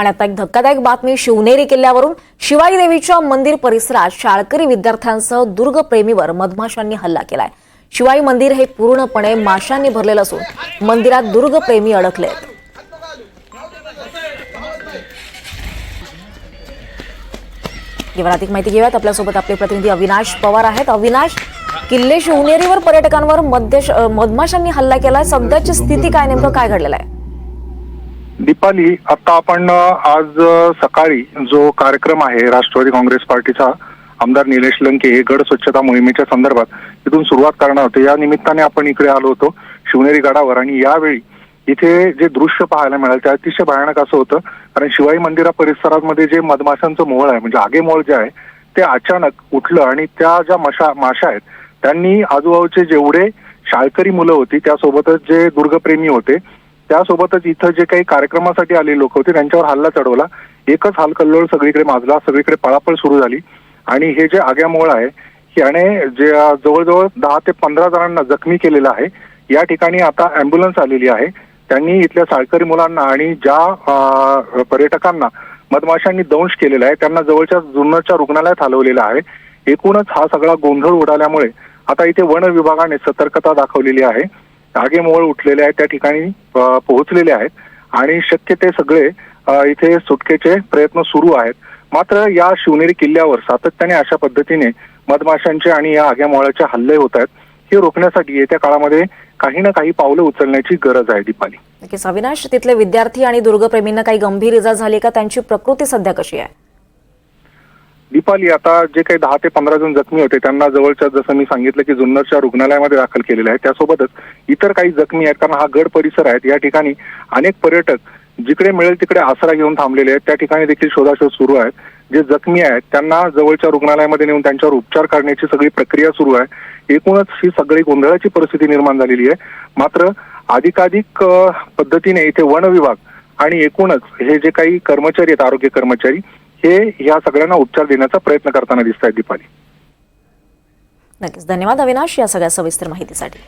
आणि आता एक धक्कादायक बातमी शिवनेरी किल्ल्यावरून शिवाई देवीच्या मंदिर परिसरात शाळकरी विद्यार्थ्यांसह दुर्गप्रेमीवर मधमाशांनी हल्ला केलाय. शिवाई मंदिर हे पूर्णपणे माशांनी भरलेलं असून मंदिरात दुर्गप्रेमी अडकले आहेत. यावर अधिक माहिती घेऊयात. आपल्यासोबत आपले प्रतिनिधी अविनाश पवार आहेत. अविनाश किल्ले शिवनेरीवर पर्यटकांवर मध्य मधमाशांनी हल्ला केलाय. सध्याची स्थिती काय? नेमकं काय घडलेलं आहे? दीपाली आता आपण आज सकाळी जो कार्यक्रम आहे राष्ट्रवादी काँग्रेस पार्टीचा आमदार निलेश लंके हे गड स्वच्छता मोहिमेच्या संदर्भात तिथून सुरुवात करणार होते. या निमित्ताने आपण इकडे आलो होतो शिवनेरी गडावर आणि यावेळी इथे जे दृश्य पाहायला मिळालं ते अतिशय भयानक असं होतं. कारण शिवाई मंदिरा परिसरामध्ये जे मधमाशांचं मोळ आहे म्हणजे आगे मोळ जे आहे ते अचानक उठलं आणि त्या ज्या मशा माशा आहेत त्यांनी आजूबाजूचे जेवढे शाळकरी मुलं होती त्यासोबतच जे दुर्गप्रेमी होते त्यासोबतच इथं जे काही कार्यक्रमासाठी आले लोक होते त्यांच्यावर हल्ला चढवला. एकच हालकल्लोळ सगळीकडे माजला सगळीकडे पळापळ सुरू झाली. आणि हे जे आग्यामोळ आहे याने जे जवळजवळ दहा ते पंधरा जणांना जखमी केलेलं आहे. या ठिकाणी आता अँब्युलन्स आलेली आहे. त्यांनी इथल्या शाळकरी मुलांना आणि ज्या पर्यटकांना मधमाशांनी दंश केलेला आहे त्यांना जवळच्या जुन्नरच्या रुग्णालयात हलवलेलं आहे. एकूणच हा सगळा गोंधळ उडाल्यामुळे आता इथे वन विभागाने सतर्कता दाखवलेली आहे. आगेमोळ उठलेले आहेत त्या ठिकाणी पोहोचलेले आहेत. आणि शक्य ते सगळे इथे सुटकेचे प्रयत्न सुरू आहेत. मात्र या शिवनेरी किल्ल्यावर सातत्याने अशा पद्धतीने मधमाशांचे आणि या आग्यामोळाचे हल्ले होत आहेत. हे रोखण्यासाठी येत्या काळामध्ये काही ना काही पावलं उचलण्याची गरज आहे दीपाली. नक्कीच. अविनाश तिथले विद्यार्थी आणि दुर्गप्रेमींना काही गंभीर इजा झाली का? त्यांची प्रकृती सध्या कशी आहे? दीपाली आता जे काही दहा ते पंधरा जण जखमी होते त्यांना जवळच्या जसं मी सांगितलं की जुन्नरच्या रुग्णालयामध्ये दाखल केलेलं आहे. त्यासोबतच इतर काही जखमी आहेत कारण हा गड परिसर आहे या ठिकाणी अनेक पर्यटक जिकडे मिळेल तिकडे आसरा घेऊन थांबलेले आहेत. त्या ठिकाणी देखील शोधाशोध सुरू आहे. जे जखमी आहेत त्यांना जवळच्या रुग्णालयामध्ये नेऊन त्यांच्यावर उपचार करण्याची सगळी प्रक्रिया सुरू आहे. एकूणच ही सगळी गोंधळाची परिस्थिती निर्माण झालेली आहे. मात्र अधिकाधिक पद्धतीने इथे वन विभाग आणि एकूणच हे जे काही कर्मचारी आहेत आरोग्य कर्मचारी हे या सगळ्यांना उपचार देण्याचा प्रयत्न करताना दिसत आहेत दीपाली. नक्कीच. धन्यवाद अविनाश या सगळ्या सविस्तर माहितीसाठी.